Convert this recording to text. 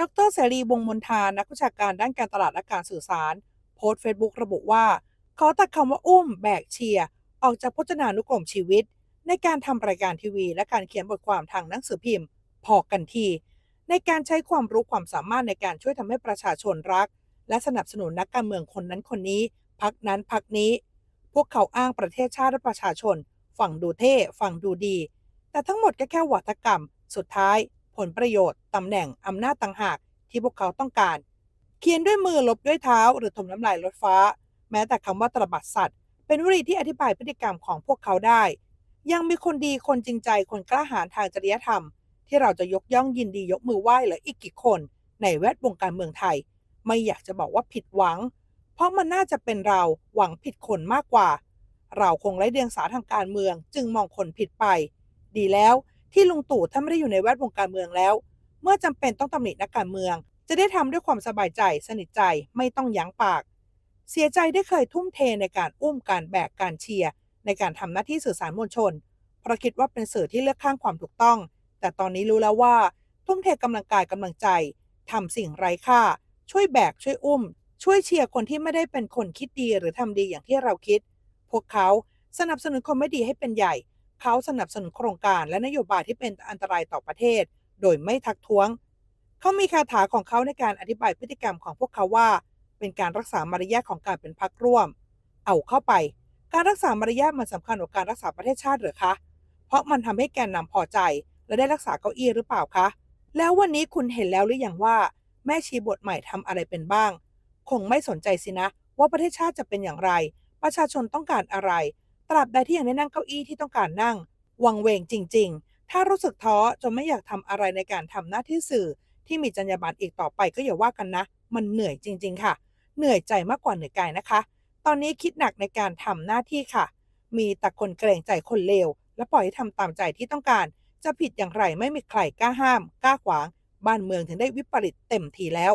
ดรเสรีวงมนทานักวิชาการด้านการตลาดและการสื่อสาร โพสต์เฟซบุ๊กระบุว่าขอตัดคำว่าอุ้มแบกเชียร์ออกจากพจนานุกรมชีวิต ในการทำรายการทีวี และการเขียนบทความทางหนังสือพิมพ์ พอกันที ในการใช้ความรู้ความสามารถในการช่วยทำให้ประชาชนรัก และสนับสนุนนักการเมืองคนนั้นคนนี้ พักนั้นพักนี้ พวกเขาอ้างประเทศชาติและประชาชนฟังดูเท่ฟังดูดี แต่ทั้งหมดก็แค่วัฒกรรม สุดท้าย ผลประโยชน์ตำแหน่งอำนาจต่างหากที่พวกเขาต้องการ เขียนด้วยมือลบด้วยเท้า หรือถมน้ำลายรถฟ้า แม้แต่คำว่าตรบัดสัตว์ เป็นวลีที่อธิบายพฤติกรรมของพวกเขาได้ ยังมีคนดีคนจริงใจคนกล้าหาญทางจริยธรรม ที่เราจะยกย่องยินดียกมือไหว้เหลืออีกกี่คน ในแวดวงการเมืองไทย ไม่อยากจะบอกว่าผิดหวัง เพราะมันน่าจะเป็นเราหวังผิดคนมากกว่า เราคงไร้เดียงสาทางการเมือง จึงมองคนผิดไป ดีแล้ว ที่ลุงตู่ท่านไม่ได้อยู่ในแวดวงการเมืองแล้ว เมื่อจำเป็นต้องตำหนินักการเมือง จะได้ทำด้วยความสบายใจ สนิทใจไม่ต้องยั้งปาก เสียใจได้เคยทุ่มเทในการอุ้มการแบกการเชียร์ในการทำหน้าที่สื่อสารมวลชน เพราะคิดว่าเป็นสื่อที่เลือกข้างความถูกต้อง แต่ตอนนี้รู้แล้วว่า ทุ่มเทกำลังกายกำลังใจทำสิ่งไร้ค่า ช่วยแบกช่วยอุ้ม ช่วยเชียร์คนที่ไม่ได้เป็นคนคิดดีหรือทำดีอย่างที่เราคิด พวกเขาสนับสนุนคนไม่ดีให้เป็นใหญ่ เขาสนับสนุนโครงการและนโยบายที่เป็นอันตรายต่อประเทศ โดยไม่ทักท้วง เขามีคาถาของเขาในการอธิบายพฤติกรรมของพวกเขาว่า เป็นการรักษามารยาทของการเป็นพรรคร่วม เอาเข้าไป การรักษามารยาทมันสำคัญกว่าการรักษาประเทศชาติหรือคะ เพราะมันทำให้แกนนำพอใจ และได้รักษาเก้าอี้หรือเปล่าคะ แล้ววันนี้คุณเห็นแล้วหรือยังว่า แม่ชีบทใหม่ทำอะไรเป็นบ้าง คงไม่สนใจสินะ ว่าประเทศชาติจะเป็นอย่างไร ประชาชนต้องการอะไร ตราบใดที่ยังได้นั่งเก้าอี้ที่ต้องการนั่ง วังเวงจริง ๆ ถ้ารู้สึกท้อจนไม่อยากทำอะไรในการทำหน้าที่สื่อ ที่มีจรรยาบรรณอีกต่อไปก็อย่าว่ากันนะ มันเหนื่อยจริง ๆ ค่ะ เหนื่อยใจมากกว่าเหนื่อยกายนะคะ ตอนนี้คิดหนักในการทำหน้าที่ค่ะ มีแต่คนเกรงใจคนเลวและปล่อยให้ทำตามใจที่ต้องการ จะผิดอย่างไรไม่มีใครกล้าห้าม กล้าขวาง บ้านเมืองถึงได้วิปริตเต็มทีแล้ว